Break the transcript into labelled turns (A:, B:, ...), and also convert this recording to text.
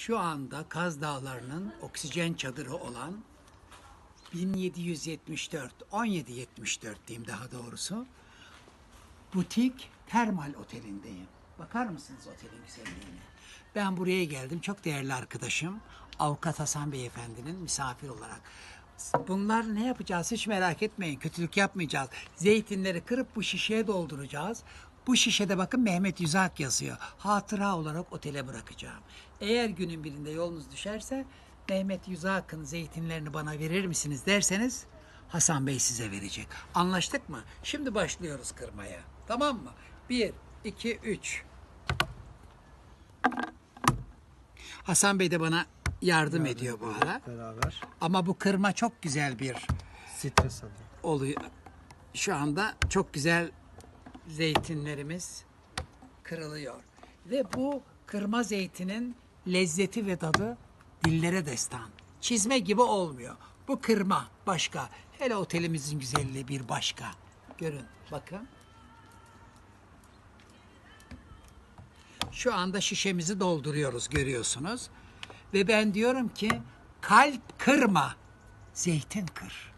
A: Şu anda Kaz Dağları'nın oksijen çadırı olan 1774, 1774 diyeyim daha doğrusu. Butik Termal Oteli'ndeyim. Bakar mısınız otelin güzelliğine? Ben buraya geldim. Çok değerli arkadaşım Avukat Hasan Beyefendinin misafir olarak. Bunlar ne yapacağız hiç merak etmeyin. Kötülük yapmayacağız. Zeytinleri kırıp bu şişeye dolduracağız. Bu şişede bakın Mehmet Yüzak yazıyor. Hatıra olarak otele bırakacağım. Eğer günün birinde yolunuz düşerse Mehmet Yüzak'ın zeytinlerini bana verir misiniz derseniz Hasan Bey size verecek. Anlaştık mı? Şimdi başlıyoruz kırmaya. Tamam mı? Bir, iki, üç. Hasan Bey de bana yardım ediyor bu ara.
B: Beraber
A: Ama bu kırma çok güzel bir
B: stres alıyor.
A: oluyor. Şu anda çok güzel zeytinlerimiz kırılıyor. Ve bu kırma zeytinin lezzeti ve tadı dillere destan. Çizme gibi olmuyor. Bu kırma başka. Hele otelimizin güzelliği bir başka. Görün bakın. Şu anda şişemizi dolduruyoruz görüyorsunuz. Ve ben diyorum ki kalp kırma, zeytin kır.